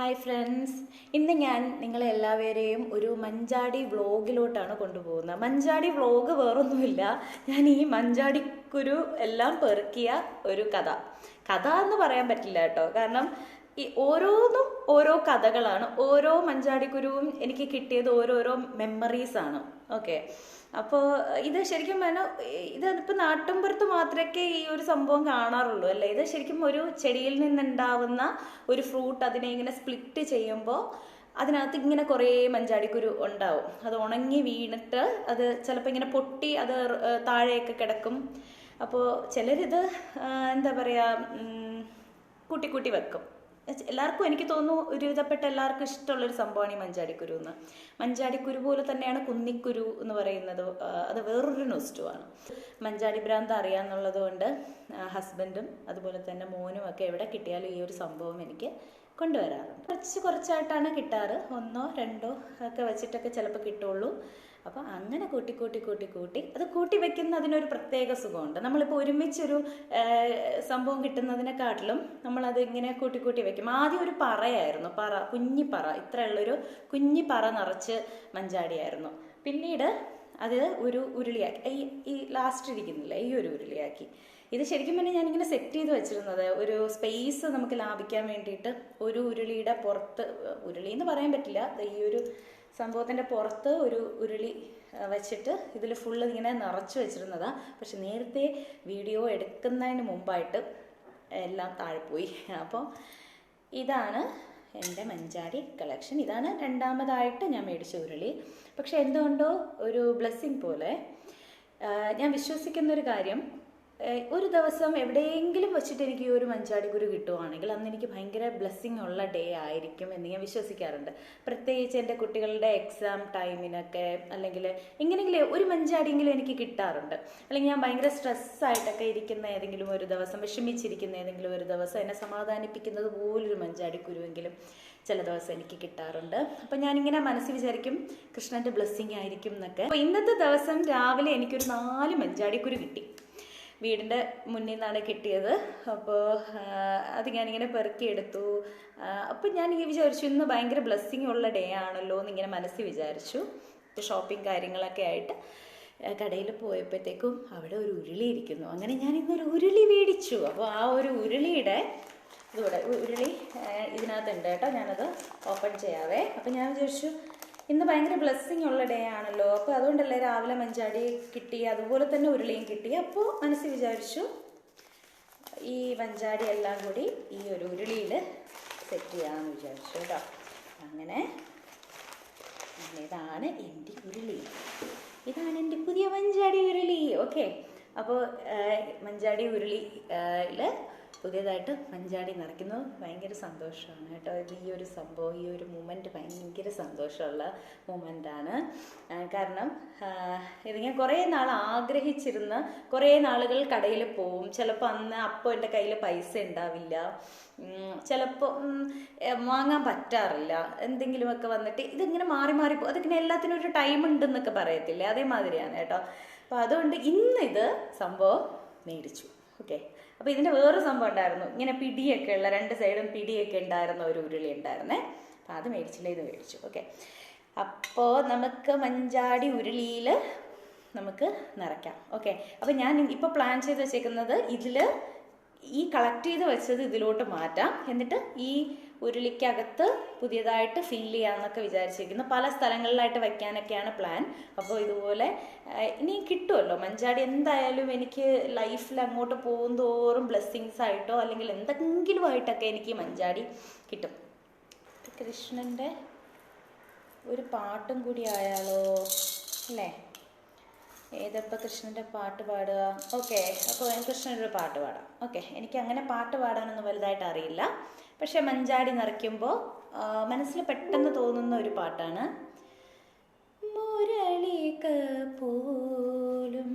Hi friends ഇന്ന് ഞാൻ നിങ്ങളെ എല്ലാവരെയും ഒരു മഞ്ചാടി വ്ളോഗിലോട്ടാണ് കൊണ്ടുപോകുന്നത്. മഞ്ചാടി വ്ളോഗ് വേറൊന്നുമില്ല. ഞാൻ ഈ മഞ്ചാടിക്കുരു എല്ലാം പെറുക്കിയ ഒരു കഥ. കഥ എന്ന് പറയാൻ പറ്റില്ല കേട്ടോ. കാരണം ഈ ഓരോന്നും ഓരോ കഥകളാണ്. ഓരോ മഞ്ചാടിക്കുരുവും എനിക്ക് കിട്ടിയത് ഓരോരോ മെമ്മറീസ് ആണ്. ഓക്കെ അപ്പോൾ ഇത് ശരിക്കും പറഞ്ഞാൽ ഇത് ഇപ്പം നാട്ടിൻപുറത്ത് മാത്രമേ ഈ ഒരു സംഭവം കാണാറുള്ളൂ അല്ലേ? ഇത് ശരിക്കും ഒരു ചെടിയിൽ നിന്നുണ്ടാവുന്ന ഒരു ഫ്രൂട്ട് അതിനെ ഇങ്ങനെ സ്പ്ലിറ്റ് ചെയ്യുമ്പോൾ അതിനകത്ത് ഇങ്ങനെ കുറേ മഞ്ചാടിക്കുരു ഉണ്ടാവും. അത് ഉണങ്ങി വീണിട്ട് അത് ചിലപ്പോൾ ഇങ്ങനെ പൊട്ടി അത് താഴെയൊക്കെ കിടക്കും. അപ്പോൾ ചിലരിത് എന്താ പറയുക കൂട്ടി കൂട്ടി വെക്കും. എല്ലാവർക്കും എനിക്ക് തോന്നുന്നു ഒരുവിധപ്പെട്ട എല്ലാവർക്കും ഇഷ്ടമുള്ളൊരു സംഭവമാണ് ഈ മഞ്ചാടിക്കുരു എന്ന് മഞ്ചാടിക്കുരു പോലെ തന്നെയാണ് കുന്നിക്കുരു എന്ന് പറയുന്നത് അത് വേറൊരു നൊസ്റ്റുമാണ് മഞ്ചാടി ഭ്രാന്ത് അറിയാമെന്നുള്ളത് കൊണ്ട് ഹസ്ബൻഡും അതുപോലെ തന്നെ മോനും ഒക്കെ എവിടെ കിട്ടിയാലും ഈ ഒരു സംഭവം എനിക്ക് കൊണ്ടുവരാറുണ്ട്. കുറച്ച് കുറച്ചായിട്ടാണ് കിട്ടാറ്. ഒന്നോ രണ്ടോ ഒക്കെ വെച്ചിട്ടൊക്കെ ചിലപ്പോൾ കിട്ടുള്ളൂ. അപ്പോൾ അങ്ങനെ കൂട്ടി കൂട്ടി കൂട്ടി കൂട്ടി അത് കൂട്ടി വെക്കുന്നതിനൊരു പ്രത്യേക സുഖമുണ്ട്. നമ്മളിപ്പോൾ ഒരുമിച്ചൊരു സംഭവം കിട്ടുന്നതിനെക്കാട്ടിലും നമ്മളത് ഇങ്ങനെ കൂട്ടി കൂട്ടി വെക്കും. ആദ്യം ഒരു പറയായിരുന്നു. പറ കുഞ്ഞി പറ. ഇത്രയുള്ളൊരു കുഞ്ഞി പറ നിറച്ച് മഞ്ചാടിയായിരുന്നു. പിന്നീട് അത് ഒരു ഉരുളിയാക്കി. ഈ ഈ ലാസ്റ്റ് ഇരിക്കുന്നില്ല ഈ ഒരു ഉരുളിയാക്കി. ഇത് ശരിക്കും പറഞ്ഞാൽ ഞാനിങ്ങനെ സെറ്റ് ചെയ്ത് വെച്ചിരുന്നത് ഒരു സ്പേസ് നമുക്ക് ലാഭിക്കാൻ വേണ്ടിയിട്ട് ഒരു ഉരുളിയുടെ പുറത്ത് ഉരുളി എന്ന് പറയാൻ പറ്റില്ല. ഈ ഒരു സംഭവത്തിന്റെ പുറത്ത് ഒരു ഉരുളി വെച്ചിട്ട് ഇതിൽ ഫുള്ള് ഇങ്ങനെ നിറച്ച് വെച്ചിരുന്നതാണ് പക്ഷെ നേരത്തെ വീഡിയോ എടുക്കുന്നതിന് മുമ്പായിട്ട് എല്ലാം താഴെപ്പോയി. പോയി അപ്പോൾ ഇതാണ് എന്റെ മഞ്ചാടി കളക്ഷൻ ഇതാണ് രണ്ടാമതായിട്ട് ഞാൻ മേടിച്ച ഉരുളി. പക്ഷെ എന്തുകൊണ്ടോ ഒരു ബ്ലെസ്സിങ് പോലെ ഞാൻ വിശ്വസിക്കുന്നൊരു കാര്യം ഒരു ദിവസം എവിടെയെങ്കിലും വെച്ചിട്ട് എനിക്ക് ഈ ഒരു മഞ്ചാടിക്കുരു കിട്ടുവാണെങ്കിൽ അന്ന് എനിക്ക് ഭയങ്കര ബ്ലെസ്സിങ് ഉള്ള ഡേ ആയിരിക്കും എന്ന് ഞാൻ വിശ്വസിക്കാറുണ്ട്. പ്രത്യേകിച്ച് എന്റെ കുട്ടികളുടെ എക്സാം ടൈമിനൊക്കെ അല്ലെങ്കിൽ എങ്ങനെയെങ്കിലും ഒരു മഞ്ചാടിയെങ്കിലും എനിക്ക് കിട്ടാറുണ്ട്. അല്ലെങ്കിൽ ഞാൻ ഭയങ്കര സ്ട്രെസ്സായിട്ടൊക്കെ ഇരിക്കുന്ന ഏതെങ്കിലും ഒരു ദിവസം വിഷമിച്ചിരിക്കുന്ന ഏതെങ്കിലും ഒരു ദിവസം എന്നെ സമാധാനിപ്പിക്കുന്നത് പോലൊരു മഞ്ചാടിക്കുരുവെങ്കിലും ചില ദിവസം എനിക്ക് കിട്ടാറുണ്ട്. അപ്പം ഞാനിങ്ങനെ മനസ്സിൽ വിചാരിക്കും കൃഷ്ണന്റെ ബ്ലെസ്സിങ് ആയിരിക്കും എന്നൊക്കെ. അപ്പോൾ ഇന്നത്തെ ദിവസം രാവിലെ എനിക്കൊരു നാല് മഞ്ചാടിക്കുരു കിട്ടി. വീടിന്റെ മുന്നിൽ നിന്നാണ് കിട്ടിയത്. അപ്പോൾ അത് ഞാനിങ്ങനെ പെറുക്കിയെടുത്തു അപ്പോൾ ഞാൻ ഈ വിചാരിച്ചു ഇന്ന് ഭയങ്കര ബ്ലെസ്സിങ് ഉള്ള ഡേ ആണല്ലോ എന്നിങ്ങനെ മനസ്സിൽ വിചാരിച്ചു. ഷോപ്പിംഗ് കാര്യങ്ങളൊക്കെ ആയിട്ട് കടയിൽ പോയപ്പോഴത്തേക്കും അവിടെ ഒരു ഉരുളി ഇരിക്കുന്നു. അങ്ങനെ ഞാൻ ഇന്നൊരു ഉരുളി മേടിച്ചു. അപ്പോൾ ആ ഒരു ഉരുളിയുടെ ഇതുകൂടെ ഉരുളി ഇതിനകത്തുണ്ട് കേട്ടോ. ഞാനത് ഓപ്പൺ ചെയ്യാവേ. അപ്പം ഞാൻ വിചാരിച്ചു ഇന്ന് ഭയങ്കര ബ്ലെസ്സിങ് ഉള്ള ഡേ ആണല്ലോ. അപ്പോൾ അതുകൊണ്ടല്ലേ രാവിലെ മഞ്ചാടി കിട്ടി അതുപോലെ തന്നെ ഉരുളിയും കിട്ടി. അപ്പോൾ മനസ്സിൽ വിചാരിച്ചു ഈ മഞ്ചാടി എല്ലാം കൂടി ഈ ഒരു ഉരുളിയിൽ സെറ്റ് ചെയ്യാമെന്ന് വിചാരിച്ചു കേട്ടോ. അങ്ങനെ ഇതാണ് എന്റെ ഉരുളി. ഇതാണ് എന്റെ പുതിയ മഞ്ചാടി ഉരുളി. ഓക്കെ അപ്പോൾ മഞ്ചാടി ഉരുളിയിൽ പുതിയതായിട്ട് മഞ്ചാടി നിറയ്ക്കുന്നത് ഭയങ്കര സന്തോഷമാണ് കേട്ടോ. ഇത് ഈ ഒരു സംഭവം ഈ ഒരു മൂമെന്റ് ഭയങ്കര സന്തോഷമുള്ള മൂമെന്റാണ് കാരണം ഇത് ഞാൻ കുറേ നാൾ ആഗ്രഹിച്ചിരുന്ന കുറേ നാളുകൾ കടയിൽ പോവും. ചിലപ്പോൾ അന്ന് അപ്പോൾ എന്റെ കയ്യിൽ പൈസ ഉണ്ടാവില്ല. ചിലപ്പോൾ വാങ്ങാൻ പറ്റാറില്ല. എന്തെങ്കിലുമൊക്കെ വന്നിട്ട് ഇതിങ്ങനെ മാറി മാറി പോകും അതിങ്ങനെ എല്ലാത്തിനും ഒരു ടൈം ഉണ്ടെന്നൊക്കെ പറയത്തില്ലേ? അതേമാതിരിയാണ് കേട്ടോ. അപ്പോൾ അതുകൊണ്ട് ഇന്നിത് സംഭവം മേടിച്ചു. ഓക്കെ അപ്പോൾ ഇതിന്റെ വേറൊരു സംഭവം ഉണ്ടായിരുന്നു. ഇങ്ങനെ പിടിയൊക്കെ ഉള്ള രണ്ട് സൈഡും പിടിയൊക്കെ ഉണ്ടായിരുന്ന ഒരു ഉരുളി ഉണ്ടായിരുന്നേ. അപ്പോൾ അത് മേടിച്ചില്ല ഇത് മേടിച്ചു. ഓക്കെ അപ്പോൾ നമുക്ക് മഞ്ചാടി ഉരുളിയിൽ നമുക്ക് നിറയ്ക്കാം. ഓക്കെ അപ്പോൾ ഞാൻ ഇപ്പോൾ പ്ലാൻ ചെയ്ത് വെച്ചേക്കുന്നത് ഇതിൽ ഈ കളക്ട് ചെയ്ത് വെച്ചത് ഇതിലോട്ട് മാറ്റാം. എന്നിട്ട് ഈ ഉരുളിക്കകത്ത് പുതിയതായിട്ട് ഫില്ല് ചെയ്യാമെന്നൊക്കെ വിചാരിച്ചിരിക്കുന്നു. പല സ്ഥലങ്ങളിലായിട്ട് വയ്ക്കാനൊക്കെയാണ് പ്ലാൻ അപ്പോൾ ഇതുപോലെ ഇനി കിട്ടുമല്ലോ മഞ്ചാടി എന്തായാലും എനിക്ക് ലൈഫിൽ അങ്ങോട്ട് പോകും തോറും ബ്ലെസ്സിങ്സ് ആയിട്ടോ അല്ലെങ്കിൽ എന്തെങ്കിലും ആയിട്ടൊക്കെ എനിക്ക് മഞ്ചാടി കിട്ടും. കൃഷ്ണന്റെ ഒരു പാട്ടും കൂടി ആയാലോ? അല്ലേ? ഏതപ്പോൾ കൃഷ്ണന്റെ പാട്ട് പാടുക? ഓക്കെ അപ്പോൾ കൃഷ്ണന്റെ ഒരു പാട്ട് പാടാം. ഓക്കെ എനിക്ക് അങ്ങനെ പാട്ട് പാടാനൊന്നും വലുതായിട്ട് അറിയില്ല പക്ഷെ മഞ്ചാടി നിറയ്ക്കുമ്പോൾ മനസ്സിൽ പെട്ടെന്ന് തോന്നുന്ന ഒരു പാട്ടാണ്. മുരളിക പോലും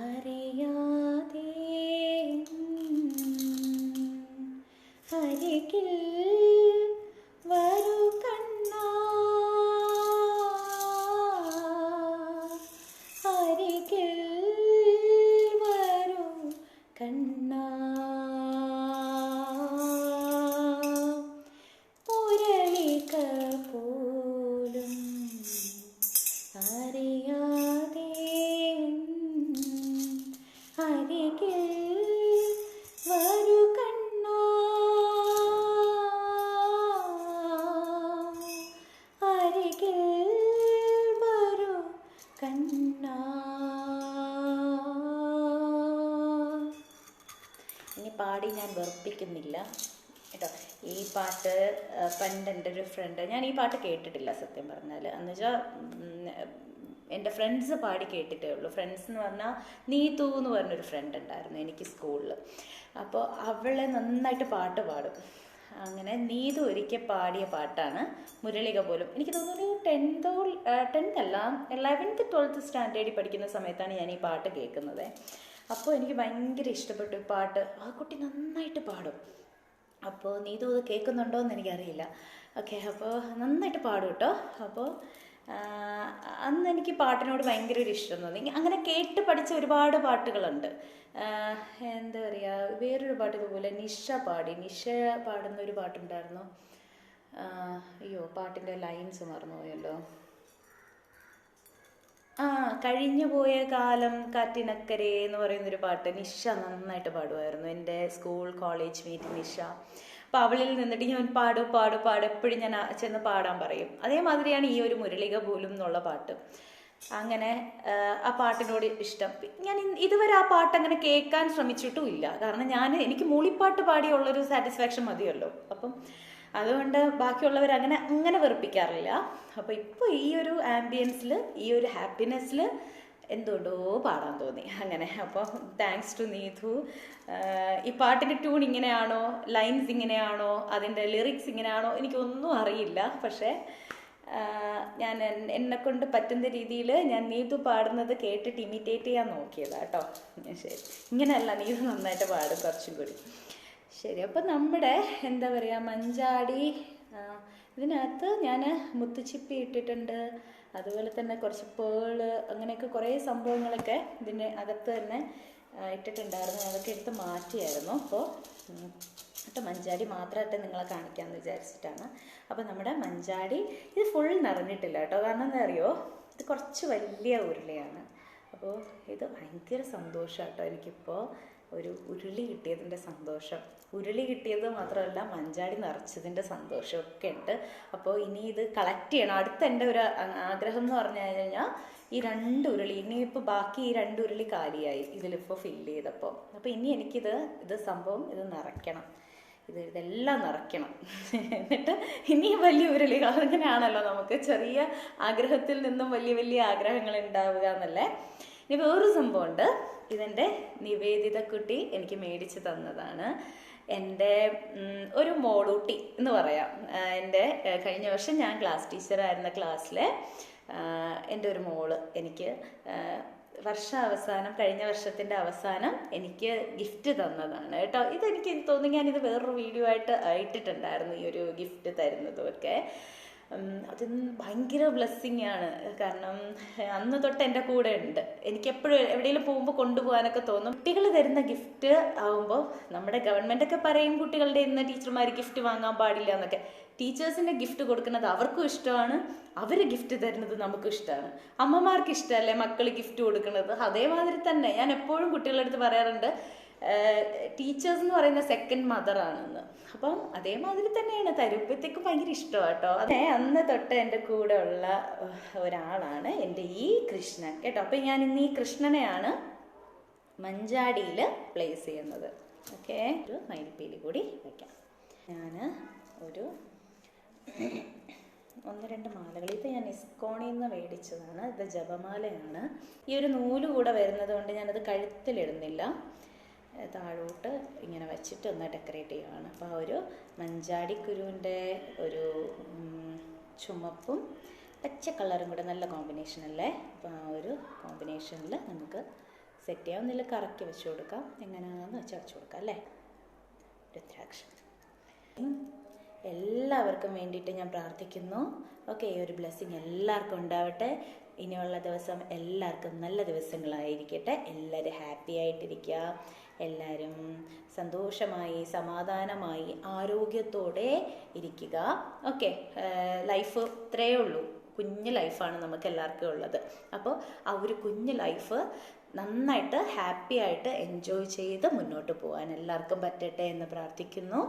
അറിയാതെ അരികിൽ വെറുപ്പിക്കുന്നില്ല. കേട്ടോ. ഈ പാട്ട് പണ്ട് എന്റെ ഒരു ഫ്രണ്ട് ഞാൻ ഈ പാട്ട് കേട്ടിട്ടില്ല സത്യം പറഞ്ഞാൽ എന്ന് വെച്ചാൽ എന്റെ ഫ്രണ്ട്സ് പാടി കേട്ടിട്ടേ ഉള്ളൂ. ഫ്രണ്ട്സ് എന്ന് പറഞ്ഞാൽ നീതു എന്ന് പറഞ്ഞൊരു ഫ്രണ്ട് ഉണ്ടായിരുന്നു എനിക്ക് സ്കൂളിൽ അപ്പോൾ അവളെ നന്നായിട്ട് പാട്ട് പാടും. അങ്ങനെ നീതു ഒരിക്കൽ പാടിയ പാട്ടാണ് മുരളിക പോലും. എനിക്ക് തോന്നുന്നു ഒരു ടെൻത്തോ ടെൻത്ത് അല്ല ലെവൻത്ത് ട്വൽത്ത് സ്റ്റാൻഡേർഡിൽ പഠിക്കുന്ന സമയത്താണ് ഞാൻ ഈ പാട്ട് കേൾക്കുന്നത്. അപ്പോൾ എനിക്ക് ഭയങ്കര ഇഷ്ടപ്പെട്ടു പാട്ട്. ആ കുട്ടി നന്നായിട്ട് പാടും. അപ്പോൾ നീതു ഇത് കേൾക്കുന്നുണ്ടോ എന്ന് എനിക്കറിയില്ല. ഓക്കെ അപ്പോൾ നന്നായിട്ട് പാടും കേട്ടോ. അപ്പോൾ അന്ന് എനിക്ക് പാട്ടിനോട് ഭയങ്കര ഒരു ഇഷ്ടം തോന്നി. അങ്ങനെ കേട്ട് പഠിച്ച ഒരുപാട് പാട്ടുകളുണ്ട്. എന്താ പറയുക വേറൊരു പാട്ട് ഇതുപോലെ നിഷ പാടി. നിഷ പാടുന്ന ഒരു പാട്ടുണ്ടായിരുന്നു. അയ്യോ പാട്ടിന്റെ ലൈൻസ് മറന്നുപോയല്ലോ. ആ കഴിഞ്ഞു പോയ കാലം കാറ്റിനക്കരെ എന്ന് പറയുന്നൊരു പാട്ട് നിഷ നന്നായിട്ട് പാടുമായിരുന്നു. എന്റെ സ്കൂൾ കോളേജ് മീറ്റ് നിഷ. അപ്പോൾ അവളിൽ നിന്നിട്ട് ഞാൻ പാടും പാടും പാടും എപ്പോഴും ഞാൻ ചെന്ന് പാടാൻ പറയും. അതേമാതിരിയാണ് ഈ ഒരു മുരളിക പോലും എന്നുള്ള പാട്ട്. അങ്ങനെ ആ പാട്ടിനോട് ഇഷ്ടം. ഞാൻ ഇതുവരെ ആ പാട്ട് അങ്ങനെ കേൾക്കാൻ ശ്രമിച്ചിട്ടും ഇല്ല. കാരണം ഞാൻ എനിക്ക് മൂളിപ്പാട്ട് പാടിയുള്ളൊരു സാറ്റിസ്ഫാക്ഷൻ മതിയല്ലോ. അപ്പം അതുകൊണ്ട് ബാക്കിയുള്ളവർ അങ്ങനെ അങ്ങനെ വെറുപ്പിക്കാറില്ല. അപ്പോൾ ഇപ്പോൾ ഈ ഒരു ആംബിയൻസിൽ ഈ ഒരു ഹാപ്പിനെസ്സിൽ എന്തുകൊണ്ടോ പാടാൻ തോന്നി. അങ്ങനെ അപ്പോൾ താങ്ക്സ് ടു നീതു ഈ പാട്ടിന്റെ ട്യൂൺ ഇങ്ങനെയാണോ? ലൈൻസ് ഇങ്ങനെയാണോ? അതിന്റെ ലിറിക്സ് ഇങ്ങനെയാണോ? എനിക്കൊന്നും അറിയില്ല. പക്ഷേ ഞാൻ എന്നെ കൊണ്ട് പറ്റുന്ന രീതിയിൽ ഞാൻ നീതു പാടുന്നത് കേട്ടിട്ട് ഇമിറ്റേറ്റ് ചെയ്യാൻ നോക്കിയതാ കേട്ടോ. ശരി. ഇങ്ങനെയല്ല നീതു നന്നായിട്ട് പാടും കുറച്ചും കൂടി. ശരി അപ്പം നമ്മുടെ എന്താ പറയുക മഞ്ചാടി ഇതിനകത്ത് ഞാൻ മുത്തുച്ചിപ്പി ഇട്ടിട്ടുണ്ട്. അതുപോലെ തന്നെ കുറച്ച് പേൾ അങ്ങനെയൊക്കെ കുറേ സംഭവങ്ങളൊക്കെ ഇതിന്റെ അകത്ത് തന്നെ ഇട്ടിട്ടുണ്ടായിരുന്നു. അതൊക്കെ എടുത്ത് മാറ്റിയായിരുന്നു. അപ്പോൾ എന്നിട്ട് മഞ്ചാടി മാത്രമായിട്ട് നിങ്ങളെ കാണിക്കാമെന്ന് വിചാരിച്ചിട്ടാണ്. അപ്പോൾ നമ്മുടെ മഞ്ചാടി ഇത് ഫുൾ നിറഞ്ഞിട്ടില്ല കേട്ടോ. കാരണം എന്താ അറിയോ ഇത് കുറച്ച് വലിയ ഉരുളയാണ്. അപ്പോൾ ഇത് ഭയങ്കര സന്തോഷം കേട്ടോ എനിക്കിപ്പോൾ ഒരു ഉരുളി കിട്ടിയതിന്റെ സന്തോഷം. ഉരുളി കിട്ടിയത് മാത്രമല്ല മഞ്ചാടി നിറച്ചതിന്റെ സന്തോഷമൊക്കെ ഉണ്ട്. അപ്പോൾ ഇനി ഇത് കളക്ട് ചെയ്യണം. അടുത്ത എന്റെ ഒരു ആഗ്രഹം എന്ന് പറഞ്ഞു കഴിഞ്ഞാൽ ഈ രണ്ട് ഉരുളി ഇനിയിപ്പോൾ ബാക്കി ഈ രണ്ട് ഉരുളി കാലിയായി ഇതിലിപ്പോൾ ഫില്ല് ചെയ്തപ്പോൾ. അപ്പോൾ ഇനി എനിക്കിത് ഇത് സംഭവം ഇത് നിറയ്ക്കണം. ഇത് ഇതെല്ലാം നിറയ്ക്കണം. എന്നിട്ട് ഇനിയും വലിയ ഉരുളികൾ അങ്ങനെയാണല്ലോ നമുക്ക് ചെറിയ ആഗ്രഹത്തിൽ നിന്നും വലിയ വലിയ ആഗ്രഹങ്ങൾ ഉണ്ടാവുക എന്നല്ലേ? ഇനി വേറൊരു സംഭവമുണ്ട്. ഇതെന്റെ നിവേദിത കുട്ടി എനിക്ക് മേടിച്ച് തന്നതാണ്. എന്റെ ഒരു മോളൂട്ടി എന്ന് പറയാം. എന്റെ കഴിഞ്ഞ വർഷം ഞാൻ ക്ലാസ് ടീച്ചറായിരുന്ന ക്ലാസ്സിലെ എന്റെ ഒരു മോൾ എനിക്ക് വർഷാവസാനം കഴിഞ്ഞ വർഷത്തിന്റെ അവസാനം എനിക്ക് ഗിഫ്റ്റ് തന്നതാണ് കേട്ടോ. ഇതെനിക്ക് തോന്നുന്നു ഞാനിത് വേറൊരു വീഡിയോ ആയിട്ട് ഇട്ടിട്ടുണ്ടായിരുന്നു ഈ ഒരു ഗിഫ്റ്റ് തരുന്നതും ഒക്കെ ഉം, അത് ഭയങ്കര ബ്ലെസ്സിങ് ആണ്. കാരണം അന്ന് തൊട്ട് എന്റെ കൂടെ ഉണ്ട്. എനിക്ക് എപ്പോഴും എവിടെയെങ്കിലും പോകുമ്പോൾ കൊണ്ടുപോകാനൊക്കെ തോന്നും. കുട്ടികൾ തരുന്ന ഗിഫ്റ്റ് ആകുമ്പോൾ നമ്മുടെ ഗവൺമെന്റ് ഒക്കെ പറയും കുട്ടികളുടെ ഇന്ന് ടീച്ചർമാർ ഗിഫ്റ്റ് വാങ്ങാൻ പാടില്ല എന്നൊക്കെ. ടീച്ചേഴ്സിന്റെ ഗിഫ്റ്റ് കൊടുക്കുന്നത് അവർക്കും ഇഷ്ടമാണ്. അവർ ഗിഫ്റ്റ് തരുന്നത് നമുക്കും ഇഷ്ടമാണ്. അമ്മമാർക്ക് ഇഷ്ടമല്ലേ മക്കൾ ഗിഫ്റ്റ് കൊടുക്കുന്നത്? അതേമാതിരി തന്നെ. ഞാൻ എപ്പോഴും കുട്ടികളുടെ അടുത്ത് പറയാറുണ്ട് ടീച്ചേഴ്സ് എന്ന് പറയുന്ന സെക്കൻഡ് മദർ ആണെന്ന്. അപ്പം അതേമാതിരി തന്നെയാണ്. തരുപ്പത്തേക്ക് ഭയങ്കര ഇഷ്ടമാണ് കേട്ടോ അതെ അന്ന് തൊട്ട് എന്റെ കൂടെ ഉള്ള ഒരാളാണ് എന്റെ ഈ കൃഷ്ണൻ. കേട്ടോ അപ്പം ഞാൻ ഇന്ന് ഈ കൃഷ്ണനെയാണ് മഞ്ചാടിയിൽ പ്ലേസ് ചെയ്യുന്നത്. ഓക്കെ ഒരു മയിൽപ്പീലി കൂടി വയ്ക്കാം ഞാൻ ഒരു ഒന്ന് രണ്ട് മാലകൾ ഇത് ഞാൻ ഇസ്കോണിൽ നിന്ന് മേടിച്ചതാണ്. ഇത് ജപമാലയാണ്. ഈ ഒരു നൂൽ കൂടെ വരുന്നത് കൊണ്ട് ഞാനത് കഴുത്തിലിടുന്നില്ല. താഴോട്ട് ഇങ്ങനെ വെച്ചിട്ട് ഒന്ന് ഡെക്കറേറ്റ് ചെയ്യുകയാണ് അപ്പോൾ ആ ഒരു മഞ്ചാടിക്കുരുവിന്റെ ഒരു ചുമപ്പും പച്ച കളറും കൂടെ നല്ല കോമ്പിനേഷൻ അല്ലേ? അപ്പോൾ ആ ഒരു കോമ്പിനേഷനിൽ നമുക്ക് സെറ്റ് ചെയ്യാം. ഒന്നിൽ കറക്കി വെച്ച് കൊടുക്കാം. എങ്ങനെയാണെന്ന് വെച്ച് വെച്ച് കൊടുക്കാം അല്ലേ? രുദ്രാക്ഷം എല്ലാവർക്കും വേണ്ടിയിട്ട് ഞാൻ പ്രാർത്ഥിക്കുന്നു. ഓക്കെ ഈ ഒരു ബ്ലെസ്സിങ് എല്ലാവർക്കും ഉണ്ടാവട്ടെ. ഇനിയുള്ള ദിവസം എല്ലാവർക്കും നല്ല ദിവസങ്ങളായിരിക്കട്ടെ. എല്ലാവരും ഹാപ്പി ആയിട്ടിരിക്കുക. എല്ലാവരും സന്തോഷമായി സമാധാനമായി ആരോഗ്യത്തോടെ ഇരിക്കുക. ഓക്കെ ലൈഫ് ഇത്രയേ ഉള്ളൂ. കുഞ്ഞ് ലൈഫാണ് നമുക്ക് എല്ലാവർക്കും ഉള്ളത്. അപ്പോൾ ആ ഒരു കുഞ്ഞ് ലൈഫ് നന്നായിട്ട് ഹാപ്പി ആയിട്ട് എൻജോയ് ചെയ്ത് മുന്നോട്ട് പോകാൻ എല്ലാവർക്കും പറ്റട്ടെ എന്ന് പ്രാർത്ഥിക്കുന്നു.